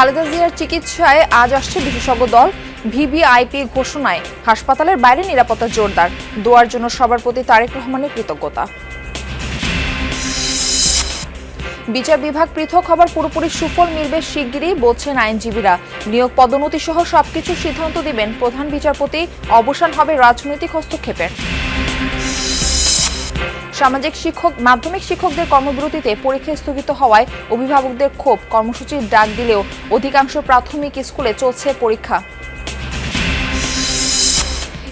খালেদা জিয়ার চিকিৎসায় আজ আসছে বিশেষজ্ঞ দল। ভিভিআইপি ঘোষণায় হাসপাতালের বাইরে নিরাপত্তা জোরদার। দোয়ার জন্য সবার প্রতি তারেক রহমানের কৃতজ্ঞতা। বিচার বিভাগ পৃথক হবার পুরোপুরি সুফল মিলবে শিগগিরই, বলছেন আইনজীবীরা। নিয়োগ পদোন্নতি সহ সবকিছু সিদ্ধান্ত দিবেন প্রধান বিচারপতি। অবসান হবে রাজনৈতিক হস্তক্ষেপের। সামাজিক শিক্ষক, মাধ্যমিক শিক্ষকদের কর্মবিরতিতে পরীক্ষা স্থগিত হওয়ায় অভিভাবকদের ক্ষোভ। কর্মসূচির ডাক দিলেও অধিকাংশ প্রাথমিক স্কুলে চলছে পরীক্ষা।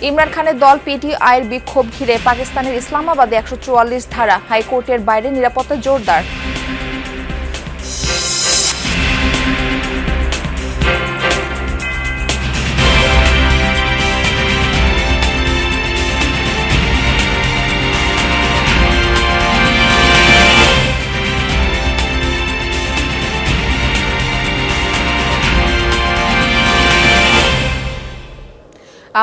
ইমরান খানের দল পিটিআইয়ের বিক্ষোভ ঘিরে পাকিস্তানের ইসলামাবাদে একশো চুয়াল্লিশ ধারা হাইকোর্টের বাইরে নিরাপত্তা জোরদার।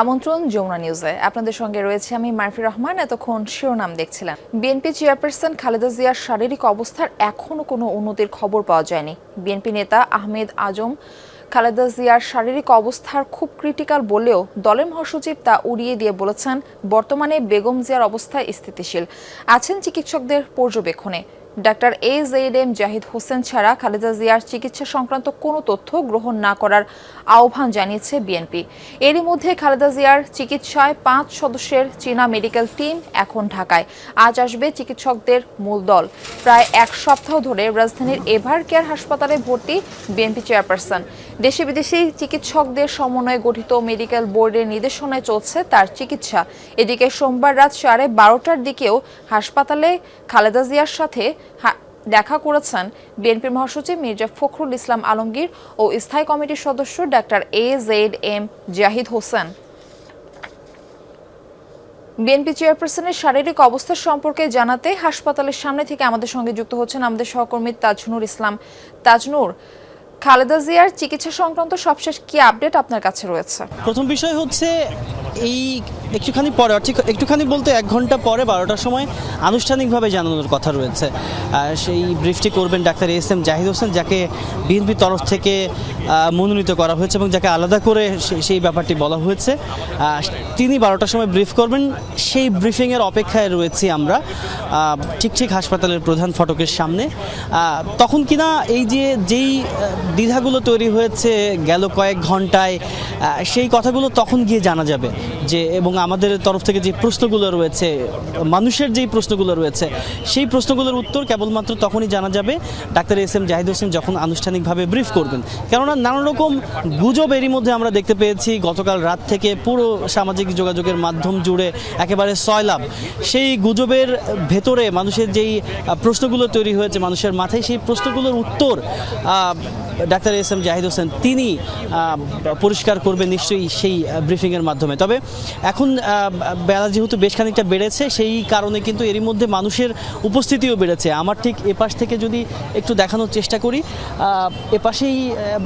আমন্ত্রণ যমুনা নিউজে। আপনাদের সঙ্গে রয়েছে আমি মারফি রহমান। এতক্ষণ শিরোনাম দেখছিলাম বিএনপি চেয়ারপারসন খালেদা জিয়ার শারীরিক অবস্থার এখনও কোনো উন্নতির খবর পাওয়া যায়নি। বিএনপি নেতা আহমেদ আজম খালেদা জিয়ার শারীরিক অবস্থার খুব ক্রিটিক্যাল বলেও দলের মহাসচিব তা উড়িয়ে দিয়ে বলেছেন, বর্তমানে বেগম জিয়ার অবস্থা স্থিতিশীল। আছেন চিকিৎসকদের পর্যবেক্ষণে। Doctor A Z M Zahid Hossain ছাড়া খালেদা জিয়ার চিকিৎসা সংক্রান্ত কোনো তথ্য গ্রহণ না করার আহ্বান জানিয়েছে বিএনপি। এরই মধ্যে খালেদা জিয়ার চিকিৎসায় পাঁচ সদস্যের চীনা মেডিকেল টিম এখন ঢাকায়। আজ আসবে চিকিৎসকদের মূল দল। প্রায় এক সপ্তাহ ধরে রাজধানীর এভার কেয়ার হাসপাতালে ভর্তি বিএনপি চেয়ারপারসন। দেশে বিদেশি চিকিৎসকদের সমন্বয়ে গঠিত মেডিকেল বোর্ডের নির্দেশনায় চলছে তার চিকিৎসা। এদিকে সোমবার রাত সাড়ে বারোটার দিকেও হাসপাতালে খালেদা জিয়ার সাথে দেখা করেছেন বিএনপির মহাসচিব মির্জা ফখরুল ইসলাম আলমগীর ও স্থায়ী কমিটির সদস্য doctor A Z M Zahid Hossain. BNP চেয়ারপারসনের শারীরিক অবস্থা সম্পর্কে জানাতে হাসপাতালের সামনে থেকে আমাদের সঙ্গে যুক্ত হচ্ছেন আমাদের সহকর্মী তাজনুর ইসলাম। তাজনুর খালেদা জিয়ার চিকিৎসা সংক্রান্ত সবশেষ কি আপডেট আপনার কাছে রয়েছে? প্রথম বিষয় হচ্ছে এই একটুখানি পরে ঠিক একটুখানি বলতে এক ঘণ্টা পরে বারোটার সময় আনুষ্ঠানিকভাবে জানানোর কথা রয়েছে। সেই ব্রিফটি করবেন doctor S M Zahid Hossain, যাকে বিএনপির তরফ থেকে মনোনীত করা হয়েছে এবং যাকে আলাদা করে সেই ব্যাপারটি বলা হয়েছে। তিনি বারোটার সময় ব্রিফ করবেন। সেই ব্রিফিংয়ের অপেক্ষায় রয়েছি আমরা ঠিক ঠিক হাসপাতালের প্রধান ফটকের সামনে। তখন কিনা এই যে যেই দ্বিধাগুলো তৈরি হয়েছে গেল কয়েক ঘন্টায় সেই কথাগুলো তখন গিয়ে জানা যাবে। যে, এবং আমাদের তরফ থেকে যে প্রশ্নগুলো রয়েছে, মানুষের যেই প্রশ্নগুলো রয়েছে, সেই প্রশ্নগুলোর উত্তর কেবলমাত্র তখনই জানা যাবে doctor S M Zahid Hossain যখন আনুষ্ঠানিকভাবে ব্রিফ করবেন। কেননা নানান রকম গুজব এরই মধ্যে আমরা দেখতে পেয়েছি গতকাল রাত থেকে পুরো সামাজিক যোগাযোগের মাধ্যম জুড়ে একেবারে সয়লাভ সেই গুজবের ভেতরে মানুষের যেই প্রশ্নগুলো তৈরি হয়েছে মানুষের মাথায়, সেই প্রশ্নগুলোর উত্তর doctor S M Zahid Hossain, তিনি পরিষ্কার করবেন নিশ্চয়ই সেই ব্রিফিংয়ের মাধ্যমে। তবে এখন বেলা যেহেতু বেশ খানিকটা বেড়েছে, সেই কারণে কিন্তু এরই মধ্যে মানুষের উপস্থিতিও বেড়েছে। আমার ঠিক এপাশ থেকে যদি একটু দেখানোর চেষ্টা করি এপাশেই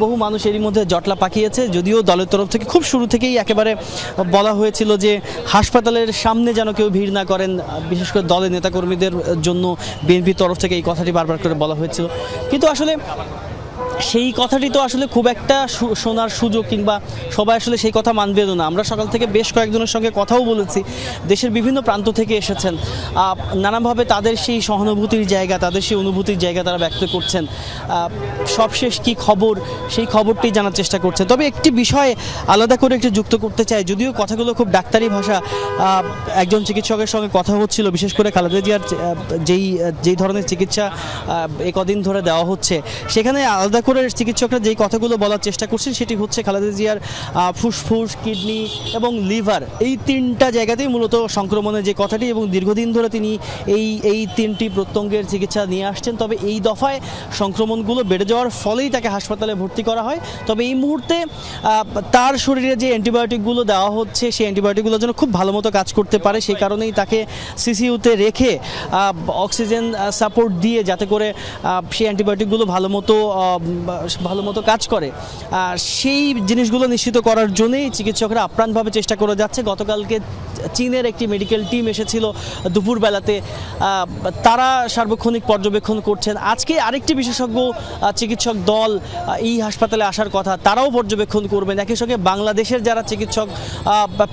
বহু মানুষ এরই মধ্যে জটলা পাকিয়েছে, যদিও দলের তরফ থেকে খুব শুরু থেকেই একেবারে বলা হয়েছিল যে হাসপাতালের সামনে যেন কেউ ভিড় না করেন, বিশেষ করে দলের নেতাকর্মীদের জন্য বিএনপির তরফ থেকে এই কথাটি বারবার করে বলা হয়েছিল। কিন্তু আসলে সেই কথাটি তো আসলে খুব একটা শোনার সুযোগ কিংবা সবাই আসলে সেই কথা মানবে না। আমরা সকাল থেকে বেশ কয়েকজনের সঙ্গে কথাও বলেছি। দেশের বিভিন্ন প্রান্ত থেকে এসেছেন। নানাভাবে তাদের সেই সহানুভূতির জায়গা, তাদের সেই অনুভূতির জায়গা তারা ব্যক্ত করছেন। সবশেষ কি খবর, সেই খবরটি জানার চেষ্টা করছেন। তবে একটি বিষয় আলাদা করে একটু যুক্ত করতে চাই। যদিও কথাগুলো খুব ডাক্তারি ভাষা একজন চিকিৎসকের সঙ্গে কথা হচ্ছিল, বিশেষ করে খালেদা জিয়ার যেই যেই ধরনের চিকিৎসা একদিন ধরে দেওয়া হচ্ছে, সেখানে আলাদা করে চিকিৎসকরা যেই কথাগুলো বলার চেষ্টা করছেন, সেটি হচ্ছে খালেদা জিয়ার ফুসফুস, কিডনি এবং লিভার। এই তিনটা জায়গাতেই মূলত সংক্রমণের যে কথাটি এবং দীর্ঘদিন ধরে তিনি এই এই তিনটি প্রত্যঙ্গের চিকিৎসা নিয়ে আসছেন, তবে এই দফায় সংক্রমণগুলো বেড়ে যাওয়ার ফলেই তাকে হাসপাতালে ভর্তি করা হয়। তবে এই মুহূর্তে তার শরীরে যে অ্যান্টিবায়োটিকগুলো দেওয়া হচ্ছে, সেই অ্যান্টিবায়োটিকগুলো যেন খুব ভালো মতো কাজ করতে পারে, সেই কারণেই তাকে সিসিইউতে রেখে অক্সিজেন সাপোর্ট দিয়ে যাতে করে সেই অ্যান্টিবায়োটিকগুলো ভালো মতো ভালো মতো কাজ করে। সেই জিনিসগুলো নিশ্চিত করার জন্যই চিকিৎসকরা আপ্রাণভাবে চেষ্টা করে যাচ্ছে। গতকালকে চীনের একটি মেডিকেল টিম এসেছিল দুপুরবেলাতে। তারা সার্বক্ষণিক পর্যবেক্ষণ করছেন। আজকে আরেকটি বিশেষজ্ঞ চিকিৎসক দল এই হাসপাতালে আসার কথা, তারাও পর্যবেক্ষণ করবেন। একই সঙ্গে বাংলাদেশের যারা চিকিৎসক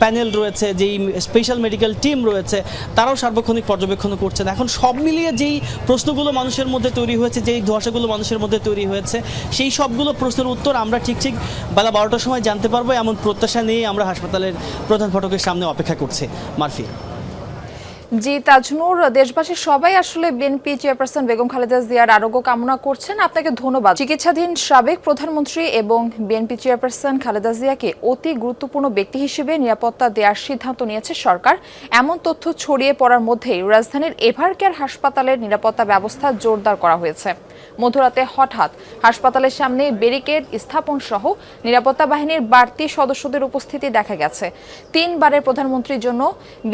প্যানেল রয়েছে, যেই স্পেশাল মেডিকেল টিম রয়েছে, তারাও সার্বক্ষণিক পর্যবেক্ষণ করছেন। এখন সব মিলিয়ে যেই প্রশ্নগুলো মানুষের মধ্যে তৈরি হয়েছে, যেই ধোয়াশাগুলো মানুষের মধ্যে তৈরি হয়েছে, সেই সবগুলো প্রশ্নের উত্তর আমরা ঠিক ঠিক বেলা বারোটার সময় জানতে পারব। এমন প্রত্যাশা নিয়ে আমরা হাসপাতালের প্রধান ফটকের সামনে অপেক্ষা করছি। মারফি। জি, তাজনুর, দেশবাসী সবাই আসলে বিএনপি চেয়ারপারসন বেগম খালেদা জিয়ার আরোগ্য কামনা করছেন। আপনাকে ধন্যবাদ। চিকিৎসাধীন সাবেক প্রধানমন্ত্রী এবং বিএনপি চেয়ারপারসন খালেদা জিয়াকে অতি গুরুত্বপূর্ণ ব্যক্তি হিসেবে নিরাপত্তা দেওয়ার সিদ্ধান্ত নিয়েছে সরকার। এমন তথ্য ছড়িয়ে পড়ার মধ্যেই রাজধানীর এভারকেয়ার হাসপাতালের নিরাপত্তা ব্যবস্থা জোরদার করা হয়েছে। মধ্যরাতে হঠাৎ হাসপাতালের সামনে ব্যারিকেড স্থাপন সহ নিরাপত্তা বাহিনীর বাড়তি সদস্যদের উপস্থিতি দেখা গেছে। তিনবারের প্রধানমন্ত্রীর জন্য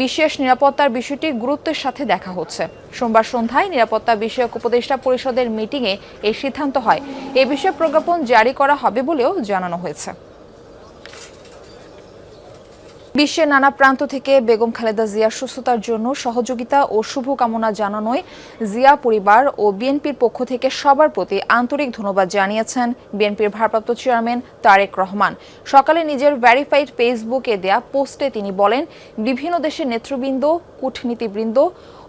বিশেষ নিরাপত্তার বিষয়টি গুরুত্বের সাথে দেখা হচ্ছে। সোমবার সন্ধ্যায় নিরাপত্তা বিষয়ক উপদেষ্টা পরিষদের মিটিংয়ে এই সিদ্ধান্ত হয়। এ বিষয়ে প্রজ্ঞাপন জারি করা হবে বলেও জানানো হয়েছে। বিশ্বের নানা প্রান্ত থেকে বেগম খালেদা জিয়ার সুস্থতার জন্য সহযোগিতা ও শুভকামনা জানানোয় জিয়া পরিবার ও বিএনপির পক্ষ থেকে সবার প্রতি আন্তরিক ধন্যবাদ জানিয়েছেন বিএনপির ভারপ্রাপ্ত চেয়ারম্যান তারেক রহমান। সকালে নিজের ভ্যারিফাইড ফেসবুকে দেয়া পোস্টে তিনি বলেন, বিভিন্ন দেশের নেতৃবৃন্দ, কূটনীতিবৃন্দ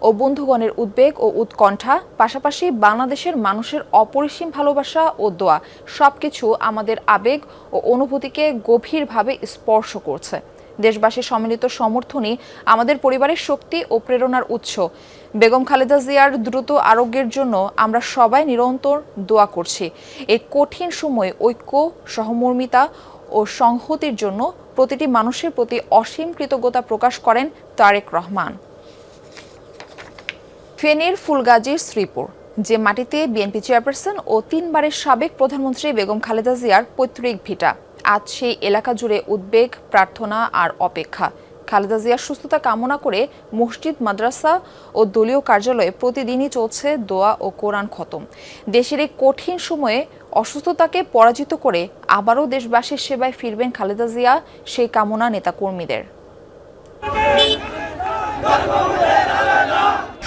ও বন্ধুগণের উদ্বেগ ও উৎকণ্ঠা, পাশাপাশি বাংলাদেশের মানুষের অপরিসীম ভালোবাসা ও দোয়া, সবকিছু আমাদের আবেগ ও অনুভূতিকে গভীরভাবে স্পর্শ করছে। দেশবাসীর সম্মিলিত সমর্থনই আমাদের পরিবারের শক্তি ও প্রেরণার উৎস। বেগম খালেদা জিয়ার দ্রুত আরোগ্যের জন্য আমরা সবাই নিরন্তর দোয়া করছি। এই কঠিন সময়ে ঐক্য, সহমর্মিতা ও সংহতির জন্য প্রতিটি মানুষের প্রতি অসীম কৃতজ্ঞতা প্রকাশ করেন তারেক রহমান। ফেনীর ফুলগাজীর শ্রীপুর, যে মাটিতে বিএনপি চেয়ারপারসন ও তিনবারের সাবেক প্রধানমন্ত্রী বেগম খালেদা জিয়ার পৈতৃক ভিটা। আজ সেই এলাকা জুড়ে উদ্বেগ, প্রার্থনা আর অপেক্ষা। খালেদা জিয়ার সুস্থতা কামনা করে মসজিদ, মাদ্রাসা ও দলীয় কার্যালয়ে প্রতিদিনই চলছে দোয়া ও কোরআন খতম। দেশের এই কঠিন সময়ে অসুস্থতাকে পরাজিত করে আবারও দেশবাসীর সেবায় ফিরবেন খালেদা জিয়া, সেই কামনা নেতাকর্মীদের।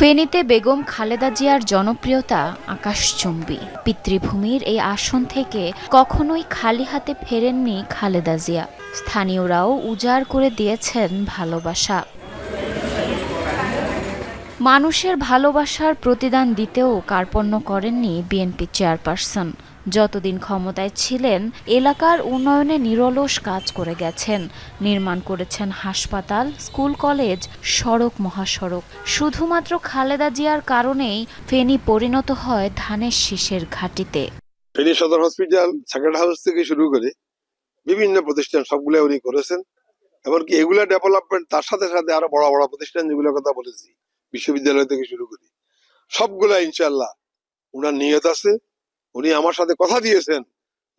ফেনীতে বেগম খালেদা জিয়ার জনপ্রিয়তা আকাশচুম্বী। পিতৃভূমির এই আসন থেকে কখনোই খালি হাতে ফেরেননি খালেদা জিয়া। স্থানীয়রাও উজাড় করে দিয়েছেন ভালোবাসা। মানুষের ভালোবাসার প্রতিদান দিতেও কার্পণ্য করেননি বিএনপি চেয়ারপারসন। যতদিন ক্ষমতায় ছিলেন, এলাকার উন্নয়নে নিরলস কাজ করে গেছেন। নির্মাণ করেছেন হাসপাতাল, স্কুল কলেজ, সড়ক মহাসড়ক। শুধুমাত্র খালেদা জিয়ার কারণেই ফেনী পরিণত হয় ধানের শীষের ঘাটিতে। ফেনী সদর হসপিটাল সেকেন্ড হাউস থেকে শুরু করে বিভিন্ন প্রতিষ্ঠান সবগুলো উনি করেছেন। এমনকি এগুলা ডেভেলপমেন্ট তার সাথে সাথে আরও বড় বড় প্রতিষ্ঠান যেগুলোর কথা বলেছি, বিশ্ববিদ্যালয় থেকে শুরু করি। সবগুলা ইনশাল্লাহ উনার নিয়ত আছে। উনি আমার সাথে কথা দিয়েছেন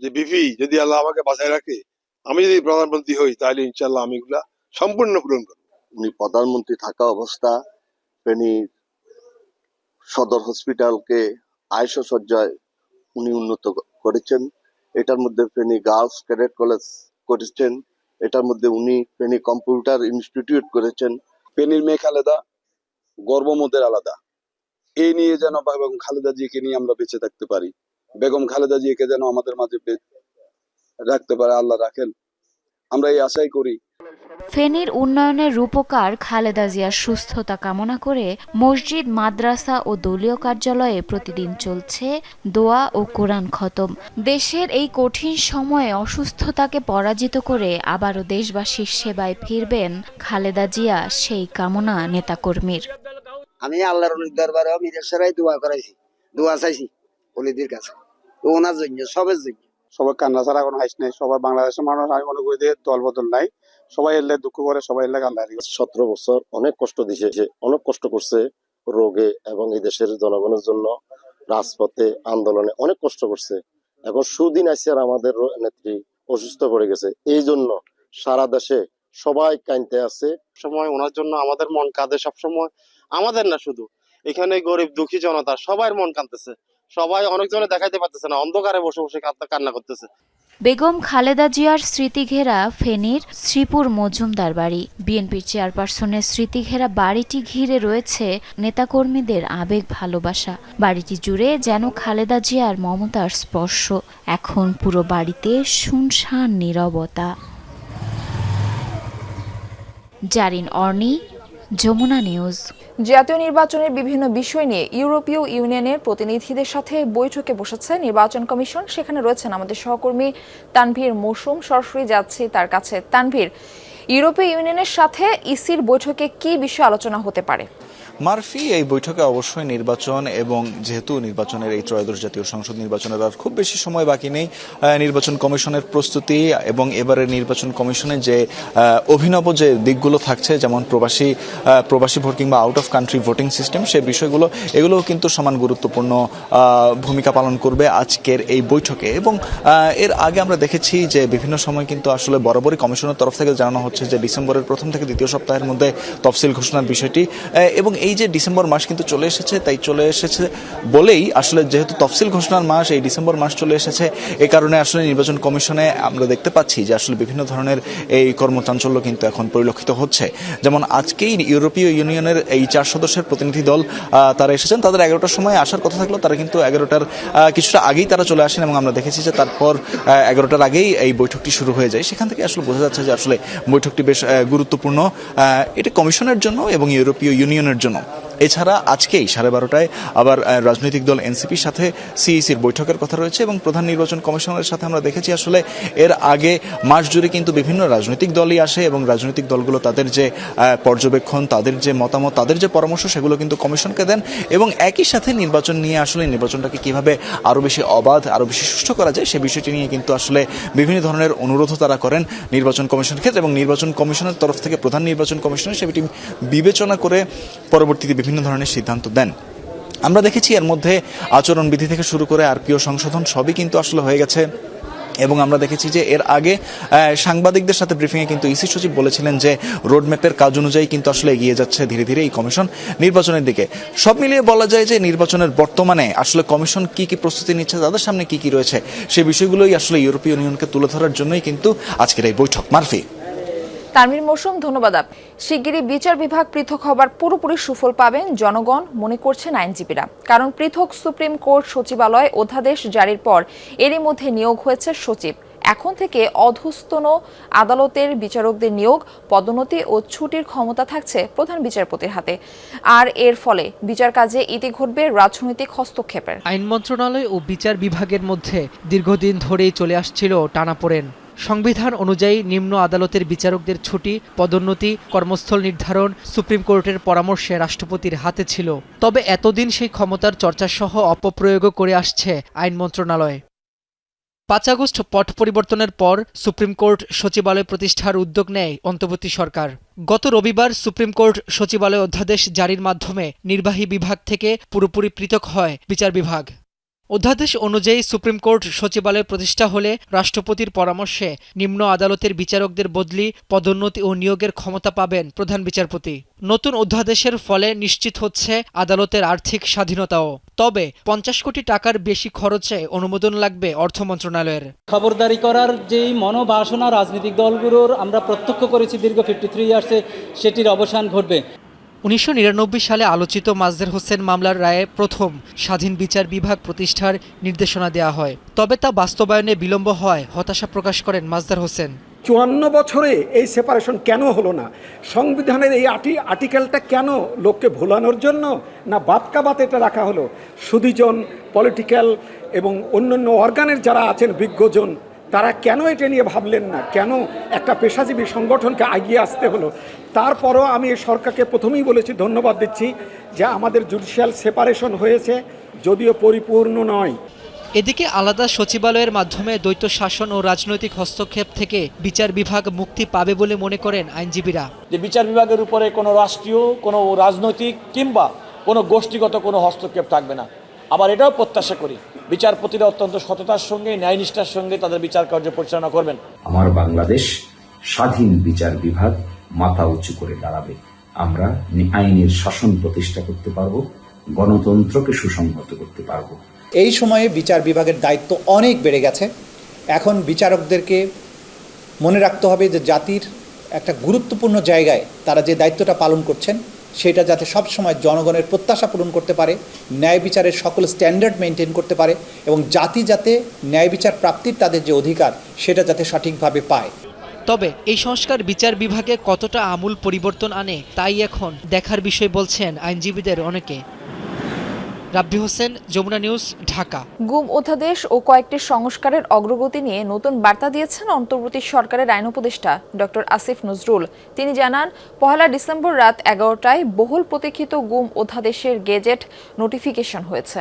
যে বিপি যদি আল্লাহ আমাকে বাঁচায় রাখে আমি যদি প্রধানমন্ত্রী হই তাহলে ইনশাল্লাহ আমি এগুলা সম্পূর্ণ পূরণ করব। উনি প্রধানমন্ত্রী থাকা অবস্থা ফেনী সদর হসপিটালকে আয়ুষ সজ্জায় উনি উন্নত করেছেন। এটার মধ্যে ফেনী গার্লস ক্যাডেট কলেজ করেছেন। এটার মধ্যে উনি ফেনী কম্পিউটার ইনস্টিটিউট করেছেন। পেনির মেয়ে খালেদা গর্বমতের আলাদা। এই নিয়ে যেন বা বেগম খালেদা জিকে নিয়ে আমরা বেঁচে থাকতে পারি। বেগম খালেদা জিকে যেন আমাদের মাঝে রাখতে পারে আল্লাহ রাখেন। আমরা এই আশাই করি। ফেনীর উন্নয়নের রূপকার খালেদা জিয়ার সুস্থতা কামনা করে মসজিদ মাদ্রাসা ও দলীয় কার্যালয়ে প্রতিদিন চলছে দোয়া ও কোরআন খতম। দেশের এই কঠিন সময়ে অসুস্থতাকে পরাজিত করে আবারও দেশবাসীর সেবায় ফিরবেন খালেদা জিয়া সেই কামনা নেতাকর্মীর। আমি আল্লাহর দরবারে দোয়া করাইছি দোয়া চাইছি অলিদের কাছে। ওনার জন্য সবের জন্য। সবাই কান্না ছাড়া কোনো হাইস নাই সবাই বাংলাদেশের মানুষ আমি মনে করি যে দল বদল নাই। সবাই এলে দুঃখ করে সবাই এলে কান্না সতেরো বছর অনেক কষ্ট দিয়েছে অনেক কষ্ট করছে রোগে এবং এই দেশের জনগণের জন্য। রাজপথে আন্দোলনে অনেক কষ্ট করছে। এখন সুদিন আছে আর আমাদের নেত্রী অসুস্থ পড়ে গেছে। এই জন্য সারা দেশে সবাই কানতে আছে। সময় ওনার জন্য আমাদের মন কাঁদে সবসময়। আমাদের না শুধু। এখানে গরিব দুঃখী জনতা সবার মন কাঁদতেছে। সবাই অনেকজনে দেখাইতে পারতেছে না, অন্ধকারে বসে বসে কান্না করতেছে। বেগম খালেদা জিয়ার স্মৃতিঘেরা ফেনীর শ্রীপুর মজুমদার বাড়ি। বিএনপির চেয়ারপারসনের স্মৃতিঘেরা বাড়িটি ঘিরে রয়েছে নেতাকর্মীদের আবেগ ভালোবাসা। বাড়িটি জুড়ে যেন খালেদা জিয়ার মমতার স্পর্শ। এখন পুরো বাড়িতে শুনশান নীরবতা। জারিন অর্নি, যমুনা নিউজ। জাতীয় নির্বাচনের বিভিন্ন বিষয় নিয়ে ইউরোপীয় ইউনিয়নের প্রতিনিধিদের সাথে বৈঠকে বসেছে নির্বাচন কমিশন। সেখানে রয়েছেন আমাদের সহকর্মী তানভীর মৌসুম। সরাসরি যাচ্ছে তার কাছে। তানভীর, ইউরোপীয় ইউনিয়নের সাথে ইসির বৈঠকে কি বিষয় আলোচনা হতে পারে? মার্ফি এই বৈঠকে অবশ্যই নির্বাচন এবং যেহেতু নির্বাচনের এই ত্রয়োদশ জাতীয় সংসদ নির্বাচনের আর খুব বেশি সময় বাকি নেই নির্বাচন কমিশনের প্রস্তুতি এবং এবারের নির্বাচন কমিশনের যে অভিনব যে দিকগুলো থাকছে, যেমন প্রবাসী প্রবাসী ভোট কিংবা out of country voting system সেই বিষয়গুলো, এগুলোও কিন্তু সমান গুরুত্বপূর্ণ ভূমিকা পালন করবে আজকের এই বৈঠকে। এবং এর আগে আমরা দেখেছি যে বিভিন্ন সময় কিন্তু আসলে বরাবরই কমিশনের তরফ থেকে জানানো হচ্ছে যে ডিসেম্বরের প্রথম থেকে দ্বিতীয় সপ্তাহের মধ্যে তফসিল ঘোষণার বিষয়টি এবং এই যে ডিসেম্বর মাস কিন্তু চলে এসেছে, তাই চলে এসেছে বলেই আসলে যেহেতু তফসিল ঘোষণার মাস, এই ডিসেম্বর মাস চলে এসেছে। এ কারণে আসলে নির্বাচন কমিশনে আমরা দেখতে পাচ্ছি যে আসলে বিভিন্ন ধরনের এই কর্মচাঞ্চল্য কিন্তু এখন পরিলক্ষিত হচ্ছে। যেমন আজকেই ইউরোপীয় ইউনিয়নের এই চার সদস্যের প্রতিনিধি দল তারা এসেছেন। তাদের এগারোটার সময় আসার কথা থাকলেও তারা কিন্তু এগারোটার কিছুটা আগেই তারা চলে আসেন এবং আমরা দেখেছি যে তারপর এগারোটার আগেই এই বৈঠকটি শুরু হয়ে যায়। সেখান থেকে আসলে বোঝা যাচ্ছে যে আসলে বৈঠকটি বেশ গুরুত্বপূর্ণ। এটা কমিশনের জন্য এবং ইউরোপীয় ইউনিয়নের জন্য। mismo. এছাড়া আজকেই সাড়ে বারোটায় আবার রাজনৈতিক দল এনসিপির সাথে সিইসির বৈঠকের কথা রয়েছে এবং প্রধান নির্বাচন কমিশনের সাথে আমরা দেখেছি আসলে এর আগে মাস জুড়ে কিন্তু বিভিন্ন রাজনৈতিক দলই আসে এবং রাজনৈতিক দলগুলো তাদের যে পর্যবেক্ষণ, তাদের যে মতামত, তাদের যে পরামর্শ সেগুলো কিন্তু কমিশনকে দেন এবং একই সাথে নির্বাচন নিয়ে আসলে নির্বাচনটাকে কীভাবে আরও বেশি অবাধ আরও বেশি সুষ্ঠু করা যায় সে বিষয়টি নিয়ে কিন্তু আসলে বিভিন্ন ধরনের অনুরোধও তারা করেন নির্বাচন কমিশনের ক্ষেত্রে এবং নির্বাচন কমিশনের তরফ থেকে প্রধান নির্বাচন কমিশনের সেটি বিবেচনা করে পরবর্তীতে বিভিন্ন ধরনের সিদ্ধান্ত দেন। আমরা দেখেছি এর মধ্যে আচরণবিধি থেকে শুরু করে আরপিও সংশোধন সবই কিন্তু আসলে হয়ে গেছে। এবং আমরা দেখেছি যে এর আগে সাংবাদিকদের সাথে ব্রিফিংয়ে কিন্তু ইসি সচিব বলেছিলেন যে রোডম্যাপের কাজ অনুযায়ী কিন্তু আসলে এগিয়ে যাচ্ছে ধীরে ধীরে এই কমিশন নির্বাচনের দিকে। সব মিলিয়ে বলা যায় যে নির্বাচনের বর্তমানে আসলে কমিশন কি কি প্রস্তুতি নিচ্ছে, তাদের সামনে কি কি রয়েছে সেই বিষয়গুলোই আসলে ইউরোপীয় ইউনিয়নকে তুলে ধরার জন্যই কিন্তু আজকের এই বৈঠক। মারফি। তানভীর মৌসুম, ধন্যবাদ আপ। শিগগিরই বিচার বিভাগ পৃথক হবার পুরোপুরি সুফল পাবেন জনগণ, মনে করছেন আইনজীবীরা। কারণ পৃথক সুপ্রিম কোর্ট সচিবালয় অধ্যাদেশ জারির পর এরই মধ্যে নিয়োগ হয়েছে সচিব। এখন থেকে অধস্তন আদালতের বিচারকদের নিয়োগ, পদোন্নতি ও ছুটির ক্ষমতা থাকছে প্রধান বিচারপতির হাতে। আর এর ফলে বিচার কাজে ইতি ঘটবে রাজনৈতিক হস্তক্ষেপের। আইন মন্ত্রণালয় ও বিচার বিভাগের মধ্যে দীর্ঘদিন ধরেই চলে আসছিল টানাপোড়েন। সংবিধান অনুযায়ী নিম্ন আদালতের বিচারকদের ছুটি, পদোন্নতি, কর্মস্থল নির্ধারণ, সুপ্রিম কোর্টের পরামর্শে রাষ্ট্রপতির হাতে ছিল। তবে এতদিন সেই ক্ষমতার চর্চাসহ অপপ্রয়োগও করে আসছে আইন মন্ত্রণালয়। পাঁচ আগস্ট পট পরিবর্তনের পর সুপ্রিম কোর্ট সচিবালয় প্রতিষ্ঠার উদ্যোগ নেয় অন্তর্বর্তী সরকার। গত রবিবার সুপ্রিম কোর্ট সচিবালয় অধ্যাদেশ জারির মাধ্যমে নির্বাহী বিভাগ থেকে পুরোপুরি পৃথক হয় বিচার বিভাগ। অধ্যাদেশ অনুযায়ী সুপ্রিম কোর্ট সচিবালয় প্রতিষ্ঠা হলে রাষ্ট্রপতির পরামর্শে নিম্ন আদালতের বিচারকদের বদলি, পদোন্নতি ও নিয়োগের ক্ষমতা পাবেন প্রধান বিচারপতি। নতুন অধ্যাদেশের ফলে নিশ্চিত হচ্ছে আদালতের আর্থিক স্বাধীনতাও। তবে পঞ্চাশ কোটি টাকার বেশি খরচে অনুমোদন লাগবে অর্থ মন্ত্রণালয়ের। খবরদারি করার যেই মনোবাসনা রাজনৈতিক দলগুলোর আমরা প্রত্যক্ষ করেছি দীর্ঘ ফিফটি থ্রি ইয়ার্সে সেটির অবসান ঘটবে। উনিশশো নিরানব্বই সালে আলোচিত মাজদের হোসেন মামলার রায়ে প্রথম স্বাধীন বিচার বিভাগ প্রতিষ্ঠার নির্দেশনা দেওয়া হয়। তবে তা বাস্তবায়নে বিলম্ব হয়, হতাশা প্রকাশ করেন মাজদার হোসেন। চুয়ান্ন বছরে এই সেপারেশন কেন হলো না? সংবিধানের এই আটি আর্টিকেলটা কেন লোককে ভোলানোর জন্য না বাতকাবাত এটা রাখা হলো? সুদীজন পলিটিক্যাল এবং অন্যান্য অর্গানের যারা আছেন, বিজ্ঞজন তারা কেন এটা নিয়ে ভাবলেন না? কেন একটা পেশাজীবী সংগঠনকে এগিয়ে আসতে হলো? তারপরও আমি এই সরকারকে প্রথমেই বলেছি ধন্যবাদ দিচ্ছি যে আমাদের জুডিশিয়াল সেপারেশন হয়েছে যদিও পরিপূর্ণ নয়। এদিকে আলাদা সচিবালয়ের মাধ্যমে দ্বৈত শাসন ও রাজনৈতিক হস্তক্ষেপ থেকে বিচার বিভাগ মুক্তি পাবে বলে মনে করেন আইনজীবীরা। যে বিচার বিভাগের উপরে কোনো রাষ্ট্রীয় কোনো রাজনৈতিক কিংবা কোনো গোষ্ঠীগত কোনো হস্তক্ষেপ থাকবে না। আবার এটাও প্রত্যাশা করি। বিচারপতিরা অত্যন্ত সততার সঙ্গে ন্যায়নিষ্ঠার সঙ্গে তাদের বিচার কার্য পরিচালনা করবেন। আমার বাংলাদেশ স্বাধীন বিচার বিভাগ মাথা উঁচু করে দাঁড়াবে। আমরা আইনের শাসন প্রতিষ্ঠা করতে পারব গণতন্ত্রকে সুসংহত করতে পারব। এই সময়ে বিচার বিভাগের দায়িত্ব অনেক বেড়ে গেছে। এখন বিচারকদেরকে মনে রাখতে হবে যে জাতির একটা গুরুত্বপূর্ণ জায়গায় তারা যে দায়িত্বটা পালন করছেন সেটা যাতে সবসময় জনগণের প্রত্যাশা পূরণ করতে পারে, ন্যায় বিচারের সকল স্ট্যান্ডার্ড মেনটেন করতে পারে এবং জাতি যাতে ন্যায় বিচার প্রাপ্তির তাদের যে অধিকার, সেটা যাতে সঠিকভাবে পায়। তবে এই সংস্কার বিচার বিভাগে কতটা আমূল পরিবর্তন আনে, তাই এখন দেখার বিষয় বলছেন আইনজীবীদের অনেকে। রাব্বি হোসেন, যমুনা নিউজ, ঢাকা। গুম অধ্যাদেশ ও কয়েকটি সংস্কারের অগ্রগতি নিয়ে নতুন বার্তা দিয়েছেন অন্তর্বর্তী সরকারের আইন উপদেষ্টা ডক্টর আসিফ নজরুল। তিনি জানান, পহেলা ডিসেম্বর রাত এগারোটায় বহুল প্রতীক্ষিত গুম অধ্যাদেশের গেজেট নোটিফিকেশন হয়েছে।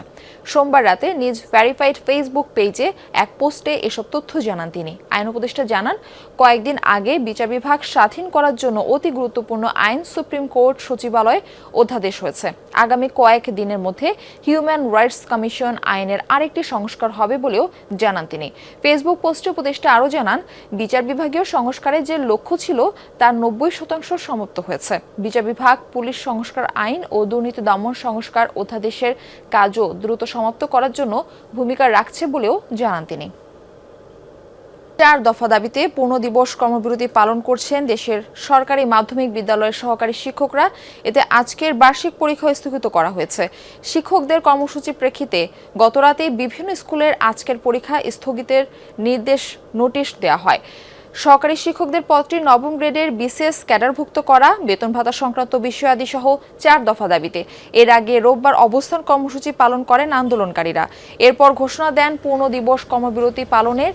সোমবার রাতে নিজ ভ্যারিফাইড ফেসবুক পেজে এক পোস্টে এসব তথ্য জানান তিনি। আইন উপদেষ্টা জানান, কয়েকদিন আগে বিচার বিভাগ স্বাধীন করার জন্য অতি গুরুত্বপূর্ণ আইন সুপ্রিম কোর্ট সচিবালয় অধ্যাদেশ হয়েছে। আগামী কয়েক দিনের মধ্যে হিউম্যান রাইটস কমিশন আইনের আরেকটি সংস্কার হবে বলেও জানান তিনি। ফেসবুক পোস্টে উপদেষ্টা আরও জানান, বিচার বিভাগীয় সংস্কারের যে লক্ষ্য ছিল, তার নব্বই শতাংশ সমাপ্ত হয়েছে। বিচার বিভাগ, পুলিশ সংস্কার আইন ও দুর্নীতি দমন সংস্কার অধ্যাদেশের কাজও দ্রুত সমাপ্ত করার জন্য ভূমিকা রাখছে বলেও জানান তিনি। চার দফা দাবিতে পূর্ণ দিবস কর্মবিরতি পালন করছেন দেশের সরকারি মাধ্যমিক বিদ্যালয়ের সহকারী শিক্ষকরা। এতে আজকের বার্ষিক পরীক্ষা স্থগিত করা হয়েছে। শিক্ষকদের কর্মসূচি প্রেক্ষিতে গতরাতে বিভিন্ন স্কুলের আজকের পরীক্ষা স্থগিতের নির্দেশ, নোটিশ দেওয়া হয়। সহকারী শিক্ষকদের পদটি নবম গ্রেডের বিসিএস ক্যাডারভুক্ত করা, বেতন ভাতা সংক্রান্ত বিষয়াদি সহ চার দফা দাবিতে। এর আগে রোববার অবস্থান কর্মসূচি পালন করেন আন্দোলনকারীরা। এরপর ঘোষণা দেন পূর্ণ দিবস কর্মবিরতি পালনের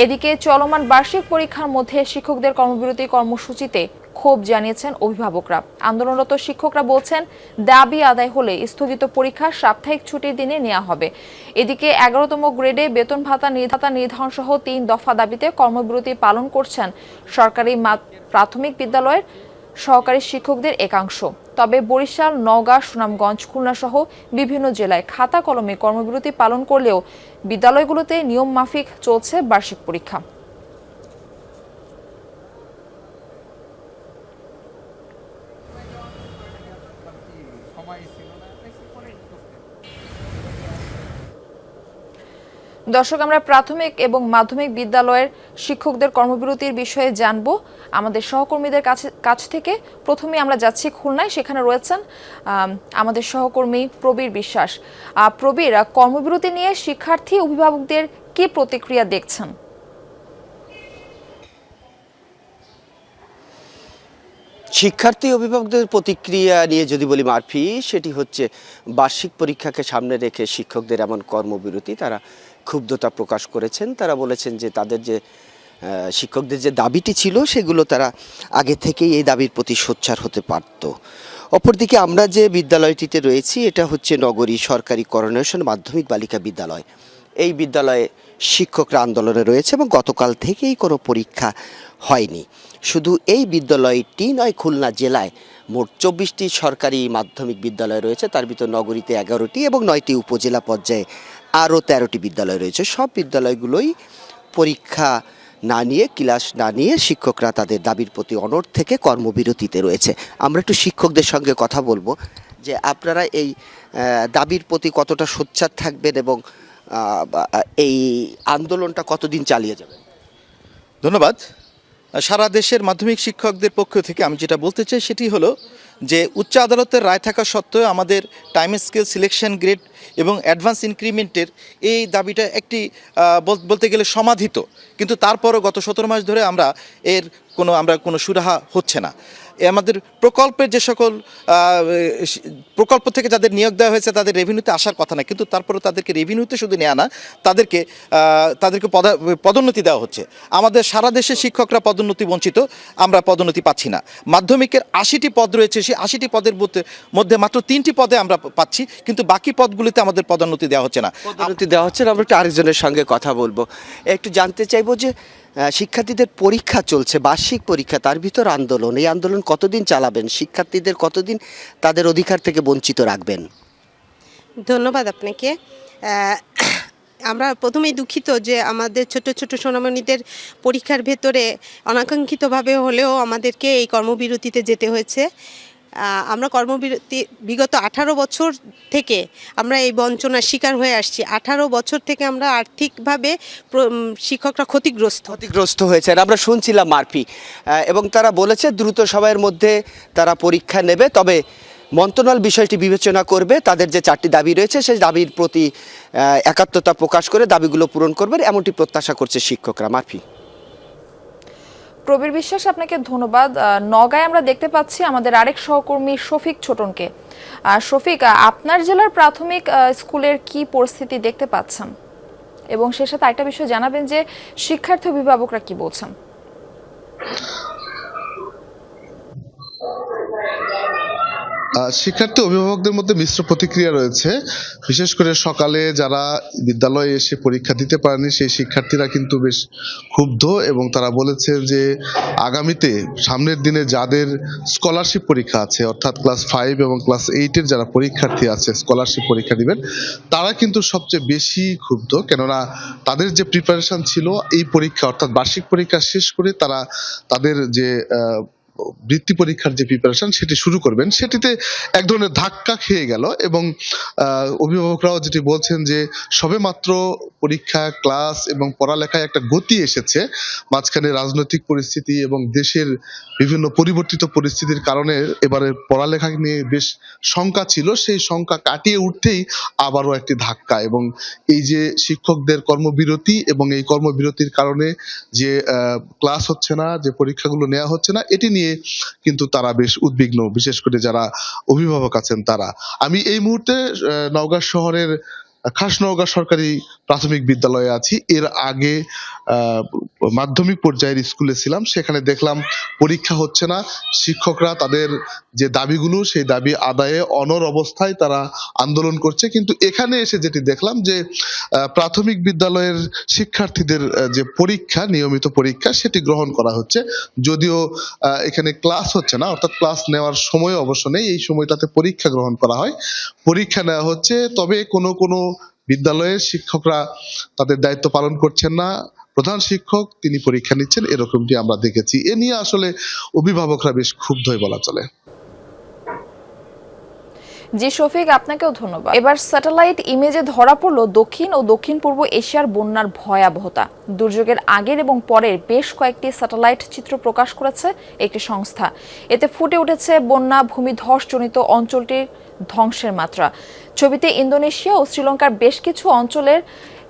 এদিকে চলমান বার্ষিক পরীক্ষার মধ্যে শিক্ষকদের কর্মবিরতি কর্মসূচিতে ক্ষোভ জানিয়েছেন অভিভাবকরা। আন্দোলনরত শিক্ষকরা বলছেন, দাবি আদায় হলে স্থগিত পরীক্ষা সাপ্তাহিক ছুটির দিনে নেওয়া হবে। এদিকে এগারোতম গ্রেডে বেতন ভাতা নির্ধাতা নির্ধারণ সহ তিন দফা দাবিতে কর্মবিরতি পালন করছেন সরকারি প্রাথমিক বিদ্যালয়ের সহকারী শিক্ষকদের একাংশ। তবে বরিশাল, নওগাঁ, সুনামগঞ্জ খুলনা সহ বিভিন্ন জেলায় খাতা কলমে কর্মবিরতি পালন করলেও বিদ্যালয়গুলোতে নিয়ম মাফিক চলছে বার্ষিক পরীক্ষা। দর্শক, আমরা প্রাথমিক এবং মাধ্যমিক বিদ্যালয়ের শিক্ষকদের কর্মবিরতির বিষয়ে জানব। আমাদের সহকর্মীদের কাছে, কাছ থেকে প্রথমে আমরা যাচ্ছি খুলনায়, সেখানে রয়েছেন আমাদের সহকর্মী প্রবীর বিশ্বাস। প্রবীর, কর্মবিরতি নিয়ে শিক্ষার্থী, অভিভাবকদের কি প্রতিক্রিয়া দেখছেন? শিক্ষার্থী, অভিভাবকদের প্রতিক্রিয়া নিয়ে যদি বলি মারফি, সেটি হচ্ছে বার্ষিক পরীক্ষাকে সামনে রেখে শিক্ষকদের এমন কর্মবিরতি, তারা ক্ষুব্ধতা প্রকাশ করেছেন। তারা বলেছেন যে তাদের যে শিক্ষকদের যে দাবিটি ছিল, সেগুলো তারা আগে থেকেই এই দাবির প্রতি সোচ্চার হতে পারত। অপরদিকে আমরা যে বিদ্যালয়টিতে রয়েছি, এটা হচ্ছে নগরী সরকারি করোনেশন মাধ্যমিক বালিকা বিদ্যালয়। এই বিদ্যালয়ে শিক্ষকরা আন্দোলনে রয়েছে এবং গতকাল থেকেই কোনো পরীক্ষা হয়নি। শুধু এই বিদ্যালয়টি নয়, খুলনা জেলায় মোট চব্বিশটি সরকারি মাধ্যমিক বিদ্যালয় রয়েছে। তার ভিতর নগরীতে এগারোটি এবং নয়টি উপজেলা পর্যায়ে আরও তেরোটি বিদ্যালয় রয়েছে। সব বিদ্যালয়গুলোই পরীক্ষা না নিয়ে, ক্লাস না নিয়ে শিক্ষকরা তাদের দাবির প্রতি অনড় থেকে কর্মবিরতিতে রয়েছে। আমরা একটু শিক্ষকদের সঙ্গে কথা বলব যে আপনারা এই দাবির প্রতি কতটা সোচ্চার থাকবেন এবং এই আন্দোলনটা কতদিন চালিয়ে যাবেন? ধন্যবাদ। সারা দেশের মাধ্যমিক শিক্ষকদের পক্ষ থেকে আমি যেটা বলতে চাই সেটি হলো যে উচ্চ আদালতের রায় থাকা সত্ত্বেও আমাদের টাইম স্কেল সিলেকশন গ্রেড এবং অ্যাডভান্স ইনক্রিমেন্টের এই দাবিটা একটি বলতে গেলে সমাধিত। কিন্তু তারপরও গত সতেরো মাস ধরে আমরা এর কোনো, আমরা কোনো সুরাহা হচ্ছে না। আমাদের প্রকল্পের যে সকল প্রকল্প থেকে যাদের নিয়োগ দেওয়া হয়েছে, তাদের রেভিনিউতে আসার কথা না, কিন্তু তারপরে তাদেরকে রেভিনিউতে শুধু নেওয়া না, তাদেরকে তাদেরকে পদা- পদোন্নতি দেওয়া হচ্ছে। আমাদের সারা দেশে শিক্ষকরা পদোন্নতি বঞ্চিত, আমরা পদোন্নতি পাচ্ছি না। মাধ্যমিকের আশিটি পদ রয়েছে, সেই আশিটি পদের মধ্যে- মাত্র তিনটি পদে আমরা পাচ্ছি, কিন্তু বাকি পদগুলিতে আমাদের পদোন্নতি দেওয়া হচ্ছে না। পদোন্নতি দেওয়া হচ্ছে না, আমরা একটু আরেকজনের সঙ্গে কথা বলব। একটু জানতে চাইব যে শিক্ষার্থীদের পরীক্ষা চলছে, বার্ষিক পরীক্ষা, তার ভিতর আন্দোলন। এই আন্দোলন কতদিন চালাবেন? শিক্ষার্থীদের কতদিন তাদের অধিকার থেকে বঞ্চিত রাখবেন? ধন্যবাদ আপনাকে। আমরা প্রথমেই দুঃখিত যে আমাদের ছোট ছোট সোনামণিদের পরীক্ষার ভেতরে অনাকাঙ্ক্ষিতভাবে হলেও আমাদেরকে এই কর্মবিরতিতে যেতে হয়েছে। আমরা কর্মবিরতি বিগত আঠারো বছর থেকে আমরা এই বঞ্চনার শিকার হয়ে আসছি। আঠারো বছর থেকে আমরা আর্থিকভাবে শিক্ষকরা ক্ষতিগ্রস্ত। ক্ষতিগ্রস্ত হয়েছেন। আমরা শুনছিলাম মারফি এবং তারা বলেছে দ্রুত সময়ের মধ্যে তারা পরীক্ষা নেবে, তবে মন্ত্রণালয় বিষয়টি বিবেচনা করবে। তাদের যে চারটি দাবি রয়েছে, সেই দাবির প্রতি একাত্মতা প্রকাশ করে দাবিগুলো পূরণ করবে এমনটি প্রত্যাশা করছে শিক্ষকরা। মারফি। প্রবীর বিশ্বাস, আপনাকে ধন্যবাদ। নগায় আমরা দেখতে পাচ্ছি আমাদের আরেক সহকর্মী শফিক ছোটনকে। শফিক আপনার জেলার প্রাথমিক স্কুলের কি পরিস্থিতি দেখতে পাচ্ছেন? এবং সে সাথে একটা বিষয় জানাবেন যে শিক্ষার্থী অভিভাবকরা কি বলছেন? শিক্ষার্থী অভিভাবকদের মধ্যে মিশ্র প্রতিক্রিয়া রয়েছে। বিশেষ করে সকালে যারা বিদ্যালয়ে এসে পরীক্ষা দিতে পারেনি, সেই শিক্ষার্থীরা কিন্তু বেশ ক্ষুব্ধ এবং তারা বলেছে যে আগামীতে, সামনের দিনে যাদের স্কলারশিপ পরীক্ষা আছে, অর্থাৎ ক্লাস ফাইভ এবং ক্লাস এইটের যারা পরীক্ষার্থী আছে স্কলারশিপ পরীক্ষা দিবেন, তারা কিন্তু সবচেয়ে বেশি ক্ষুব্ধ। কেননা তাদের যে প্রিপারেশন ছিল, এই পরীক্ষা, অর্থাৎ বার্ষিক পরীক্ষা শেষ করে তারা তাদের যে বৃত্তি পরীক্ষার যে প্রিপারেশন সেটি শুরু করবেন। সেটিতে এক ধরনের ধাক্কা খেয়ে গেল এবং অভিভাবকরাও যেটি বলছেন যে সবেমাত্র পরীক্ষা ক্লাস এবং পড়ালেখায় একটা গতি এসেছে। মাঝখানে রাজনৈতিক পরিস্থিতি এবং দেশের বিভিন্ন পরিবর্তিত পরিস্থিতির কারণে এবারে পড়ালেখা নিয়ে বেশ শঙ্কা ছিল। সেই শঙ্কা কাটিয়ে উঠতেই আবারও একটি ধাক্কা এবং এই যে শিক্ষকদের কর্মবিরতি এবং এই কর্মবিরতির কারণে যে ক্লাস হচ্ছে না, যে পরীক্ষাগুলো নেওয়া হচ্ছে না, এটি নিয়ে কিন্তু তারা বেশ উদ্বিগ্ন, বিশেষ করে যারা অভিভাবক আছেন তারা। আমি এই মুহূর্তে নওগাঁ শহরের খাসনওগাঁ সরকারি প্রাথমিক বিদ্যালয়ে আছি। এর আগে মাধ্যমিক পর্যায়ের স্কুলে ছিলাম। সেখানে দেখলাম পরীক্ষা হচ্ছে না। শিক্ষকরা তাদের যে দাবিগুলো, সেই দাবি আদায়ে অনর অবস্থায় তারা আন্দোলন করছে। কিন্তু এখানে এসে যেটি দেখলাম যে প্রাথমিক বিদ্যালয়ের শিক্ষার্থীদের যে পরীক্ষা, নিয়মিত পরীক্ষা, সেটি গ্রহণ করা হচ্ছে। যদিও এখানে ক্লাস হচ্ছে না, অর্থাৎ ক্লাস নেওয়ার সময় অবশ্য নেই। এই সময়টাতে পরীক্ষা গ্রহণ করা হয়। পরীক্ষা নেওয়া হচ্ছে, তবে কোনো কোনো বিদ্যালয়ের শিক্ষকরা তাদের দায়িত্ব পালন করছেন না। প্রধান শিক্ষক তিনি পরীক্ষা নিচ্ছেন, এরকমটি আমরা দেখেছি। এ নিয়ে আসলে অভিভাবকরা বেশ ক্ষুব্ধই বলা চলে। জি, শফিক, আপনাকেও ধন্যবাদ। এবার স্যাটেলাইট ইমেজে ধরা পড়ল দক্ষিণ ও দক্ষিণ পূর্ব এশিয়ার বন্যার ভয়াবহতা। দুর্যোগের আগের এবং পরের বেশ কয়েকটি স্যাটেলাইট চিত্র প্রকাশ করেছে একটি সংস্থা। এতে ফুটে উঠেছে বন্যা ভূমিধসজনিত অঞ্চলটির ধ্বংসের মাত্রা। ছবিতে ইন্দোনেশিয়া ও শ্রীলঙ্কার বেশ কিছু অঞ্চলের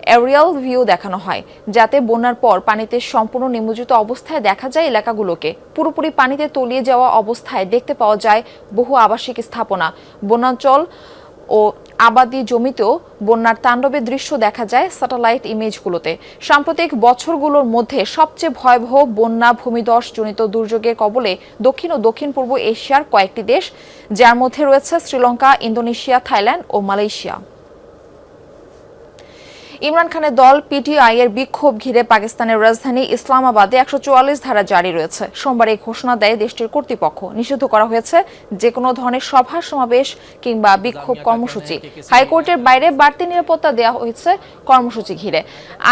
অ্যারিয়াল ভিউ দেখানো হয়, যাতে বন্যার পর পানিতে সম্পূর্ণ নিমজ্জিত অবস্থায় দেখা যায় এলাকাগুলোকে। পুরোপুরি পানিতে তলিয়ে যাওয়া অবস্থায় দেখতে পাওয়া যায় বহু আবাসিক স্থাপনা। বনাঞ্চল ও আবাদি জমিতেও বন্যার তাণ্ডবের দৃশ্য দেখা যায় স্যাটেলাইট ইমেজগুলোতে। সাম্প্রতিক বছরগুলোর মধ্যে সবচেয়ে ভয়াবহ বন্যা ভূমিধস জনিত দুর্যোগের কবলে দক্ষিণ ও দক্ষিণ পূর্ব এশিয়ার কয়েকটি দেশ, যার মধ্যে রয়েছে শ্রীলঙ্কা, ইন্দোনেশিয়া, থাইল্যান্ড ও মালয়েশিয়া। ইমরান খানের দল পিটিআই এর বিক্ষোভ ঘিরে পাকিস্তানের রাজধানী ইসলামাবাদে একশো চুয়াল্লিশ ধারা জারি রয়েছে। সোমবার এই ঘোষণা দেয় দেশটির কর্তৃপক্ষ। নিষিদ্ধ করা হয়েছে যে কোনো ধরনের সভা সমাবেশ কিংবা বিক্ষোভ কর্মসূচি। হাইকোর্টের বাইরে বাড়তি নিরাপত্তা দেওয়া হয়েছে কর্মসূচি ঘিরে।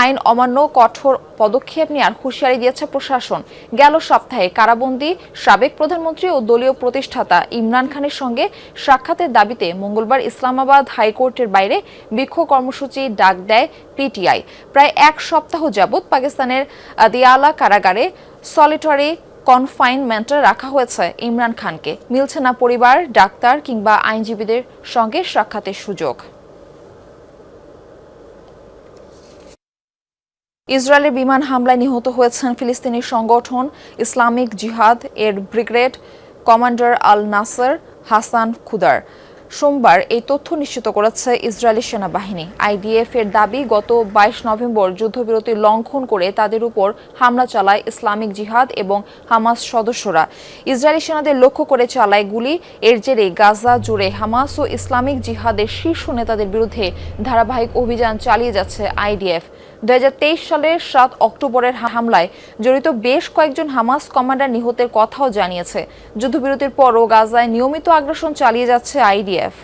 আইন অমান্য কঠোর পদক্ষেপ নেওয়ার হুঁশিয়ারি দিয়েছে প্রশাসন। গেল সপ্তাহে কারাবন্দি সাবেক প্রধানমন্ত্রী ও দলীয় প্রতিষ্ঠাতা ইমরান খানের সঙ্গে সাক্ষাতের দাবিতে মঙ্গলবার ইসলামাবাদ হাইকোর্টের বাইরে বিক্ষোভ কর্মসূচি ডাক দেয় পিটিআই। প্রায় এক সপ্তাহ যাবৎ পাকিস্তানের দিয়ালা কারাগারে সলিটারি কনফাইনমেন্টে রাখা হয়েছে ইমরান খানকে। মিলছে না পরিবার, ডাক্তার কিংবা আইনজীবীদের সঙ্গে সাক্ষাতের সুযোগ। ইসরায়েলের বিমান হামলায় নিহত হয়েছেন ফিলিস্তিনি সংগঠন ইসলামিক জিহাদ এর brigade commander Al Nasr Hassan Khudar. সোমবার এই তথ্য নিশ্চিত করেছে ইসরায়েলি সেনাবাহিনী। আইডিএফ এর দাবি, গত বাইশ নভেম্বর যুদ্ধবিরতি লঙ্ঘন করে তাদের উপর হামলা চালায় ইসলামিক জিহাদ এবং হামাস সদস্যরা। ইসরায়েলি সেনাদের লক্ষ্য করে চালায় গুলি। এর জেরে গাজা জুড়ে হামাস ও ইসলামিক জিহাদের শীর্ষ নেতাদের বিরুদ্ধে ধারাবাহিক অভিযান চালিয়ে যাচ্ছে আইডিএফ। দুই হাজার তেইশ সালের সাত অক্টোবরের হামলায় জড়িত বেশ কয়েকজন হামাস কমান্ডার নিহতের কথাও জানিয়েছে। যুদ্ধবিরতির পরও গাজায় নিয়মিত আগ্রাসন চালিয়ে যাচ্ছে আইডিএফ।